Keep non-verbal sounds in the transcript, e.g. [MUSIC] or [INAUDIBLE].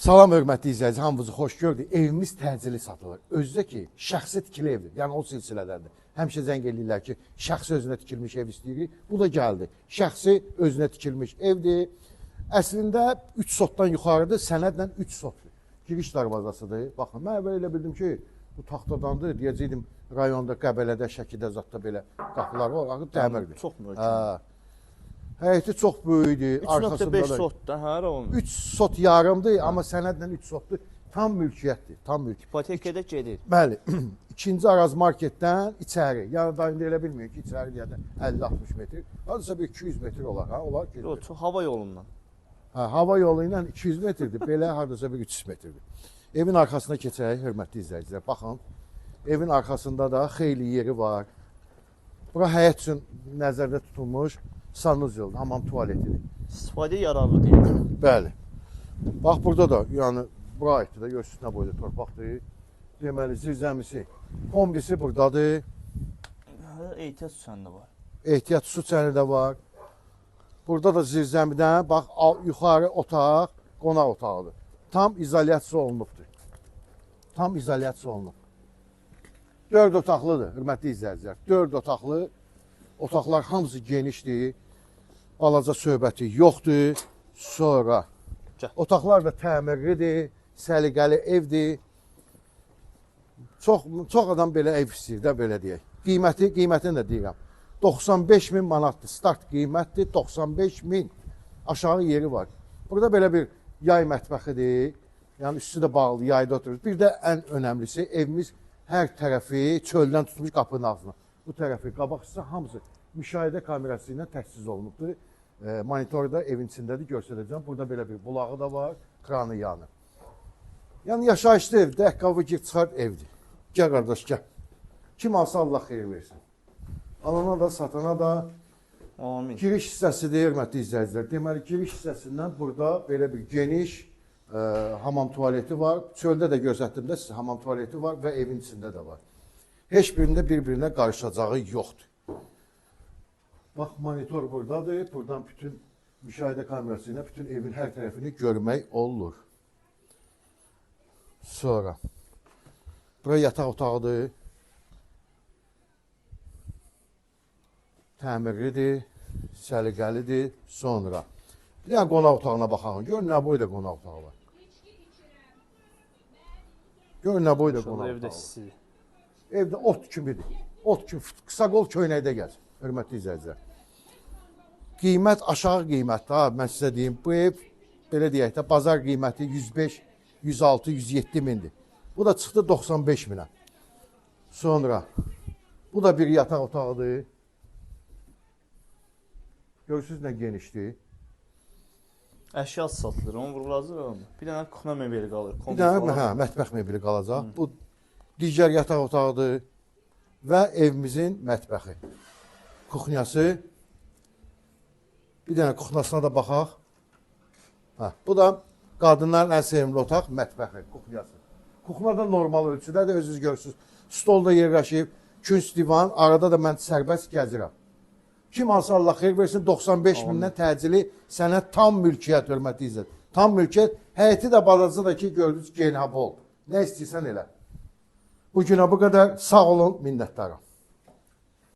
Salam hörmətli izləyici, hamınızı xoş gördük. Evimiz təcili satılır. Özü də ki, şəxsi tikili evdir. Yəni o silsilədəndir. Həmişə zəng eləyirlər ki, şəxsi özünə tikilmiş ev istəyirik. Bu da gəldi. Şəxsi özünə tikilmiş evdir. Əslində 3 sotdan yuxarıdır, sənədlə 3 sotdur. Giriş darvazasıdır. Baxın, mən əvvəl elə bildim ki, bu taxtadandır. Deyəcəydim rayonda, Qəbələdə, Şəkidə zətdə belə qapılar var, axı təmirdir. Çox möhkəm. Hə. Həyəti çox böyükdür, arkasında 3.5 da sotda hə olmur. 3 sot yarımdır, amma sənədlə 3 sotdur. Tam mülkiyyətdir, tam mülk. İpotekada gedir. Bəli. [CLEARS THROAT] İkinci Araz marketdən içəri. Yəni da indi elə bilmiyor ki, içəri deyəndə 50-60 metr. Hardasa bir 200 metr olar, ha, olar ki. Yox, hava yolundan. Hə, hava yolu ilə 200 metrdir. Belə hardasa bir 300 metrdir. Evin arxasına keçək, hörmətli izləyicilər. Baxın. Evin arxasında da xeyli yeri var. Bura həyət üçün nəzərdə tutulmuş sanuzyol, hamam tualetidir. İstifadə yararlı deyil. [COUGHS] Bəli. Bax burada da, yəni bura aiddir də, görürsüz nə boyda torpaqdır. Deməli zirzəmisi, kombisi burdadır. Hə, ehtiyat səndə var. Ehtiyat su çəni də var. Burada da zirzəmidən bax yuxarı otaq, qonaq otağıdır. Tam izolyasiya olunubdur. Tam izolyasiya olunub. 4 otaqlıdır, hörmətli izləyicilər. 4 otaqlı. Otaqlar hamısı genişdir. Balaca söhbəti yoxdur. Sonra otaqlar da təmirlidir, səliqəli evdir. Çox çox adam belə ev istəyir də belə deyək. Qiyməti, qiymətini də deyirəm. 95 min manatdır. Start qiymətdir 95 min. Aşağı yeri var. Burada belə bir yay mətbəxidir. Yəni üstü də bağlı, yayda oturur. Bir də ən önəmlisi evimiz hər tərəfi çöldən tutmuş qapının ağzına. Bu tərəfi, qabaq isə hamısı müşahidə kamerası ilə təchiz olunubdur. E, monitorda evin içindədir, göstərəcəm. Burada belə bir bulağı da var, kranı yanı. Yəni yaşayışlı ev, dəqqavı gir çıxar evdir. Gəl qardaş, gəl. Kim alsa Allah xeyir versin. Alana da, satana da Amin. giriş hissəsidir, hörmətli izləyicilər. Deməli, giriş hissəsindən burada belə bir geniş e, hamam tualeti var. Çöldə də göstərdim də sizə hamam tualeti var və evin içində də var. Heç birində bir-birinə qarışacağı yoxdur. Bax, monitor buradadır. Buradan bütün müşahidə kamerası ilə bütün evin hər tərəfini görmək olur. Sonra bura yataq otağıdır. Təmirlidir, səliqəlidir. Sonra bir dənə qonaq otağına baxaq. Gör nə boyda qonaq otağı var. Gör nə boyda qonaq evdə otağı var. istidir. Evdə ot kimidir. Ot kimi qısa qol köynəkdə gəl. Hörmətli izləyicilər. Qiymət aşağı qiymətdir ha, mən sizə deyim. Bu ev belə deyək də bazar qiyməti 105, 106, 107 mindir. Bu da çıxdı 95 minə. Sonra bu da bir yataq otağıdır. Görürsüz nə genişdir. Əşya satılır, onu vurulacaq onu. Bir dənə kuxna mebeli qalır. Bir dənə hə, mətbəx mebeli qalacaq. Bu digər yataq otağıdır və evimizin mətbəxi. Kuxnyası. Bir dənə kuxnasına da baxaq. Hə, bu da qadınların ən sevimli otaq mətbəxi, kuxnyası. Kuxna da normal ölçüdədir, özünüz görürsüz. Stolda yerləşib, künc divan, arada da mən sərbəst gəzirəm. Kim alsa Allah xeyir versin 95 mindən təcili sənə tam mülkiyyət hörmətli izlət. Tam mülkiyyət, həyəti də balaca da ki gördünüz genə bol. Nə istəyirsən elə. Bu günə bu qədər sağ olun, minnətdaram.